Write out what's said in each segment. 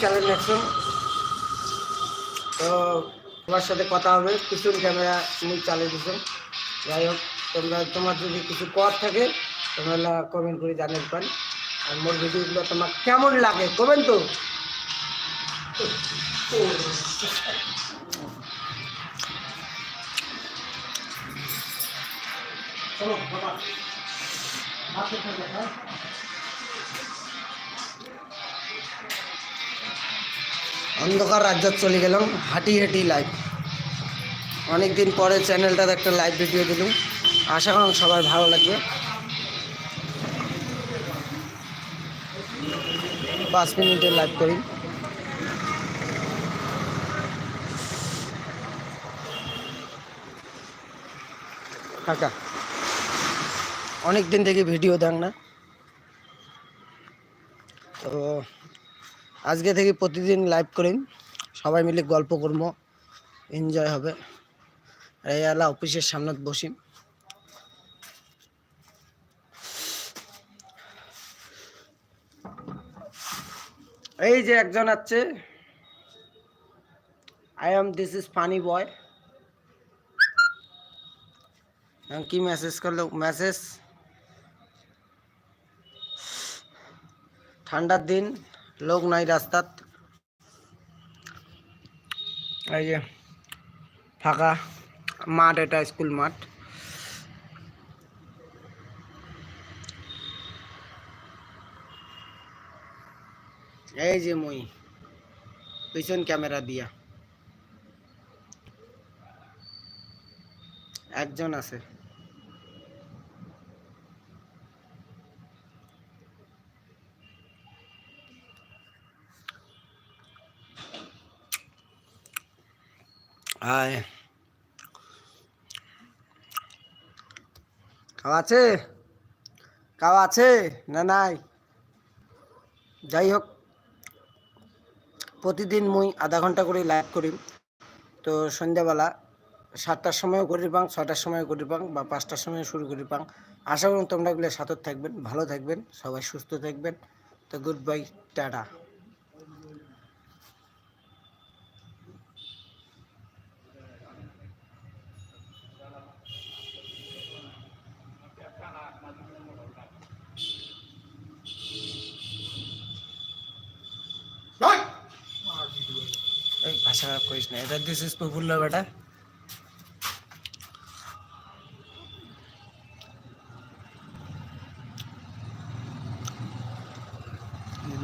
Channel দেখছ তো তোমার সাথে কথা হবে, পিছন ক্যামেরা তুমি চালিয়ে দিছো। যাই হোক, তোমরা, তোমার যদি কিছু কর থাকে, তোমরা কমেন্ট করে জানাতে পারেন আর মোর ভিডিওগুলো তোমার কেমন লাগে কমেন্ট তো চলো, বাবা। অন্ধকার রাজ্য চলে গেলাম, হাঁটি হাঁটি লাইভ অনেক দিন পরে চ্যানেলটাতে একটা লাইভ ভিডিও দিলাম। আশা করুন সবার ভালো লাগবে। পাঁচ মিনিটের লাইভ করি। কাকা অনেক দিন থেকে ভিডিও দেন না। তো আজকে থেকে প্রতিদিন লাইভ করিম সবাই মিলে গল্প করব। এনজয় হবে। আলা অফিসের সামনে বসিম এই যে একজন আছে। I am this is funny boy কি মেসেজ করল? মেসেজ ঠান্ডার দিন। লোক নাই রাস্তাত এই যে ফাঁকা মাঠ এটা স্কুল মাঠ এই যে মই পিছন ক্যামেরা দিয়া একজন আছে আয়। খাওয়া আছে? খাওয়া আছে না নাই? যাই হোক, প্রতিদিন মুই আধা ঘণ্টা করে লাইভ করি। তো সন্ধ্যাবেলা সাতটার সময়ও করি পাং ছটার সময় করি পাং বা পাঁচটার সময় শুরু করি পাং। আশা করুন তোমরা গুলো সাথে থাকবেন, ভালো থাকবেন, সবাই সুস্থ থাকবেন। তো গুড বাই টাটা। এই ভাষা খারাপ করিস না এটা দিস ইজ পপুলার বেটা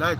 লাইভ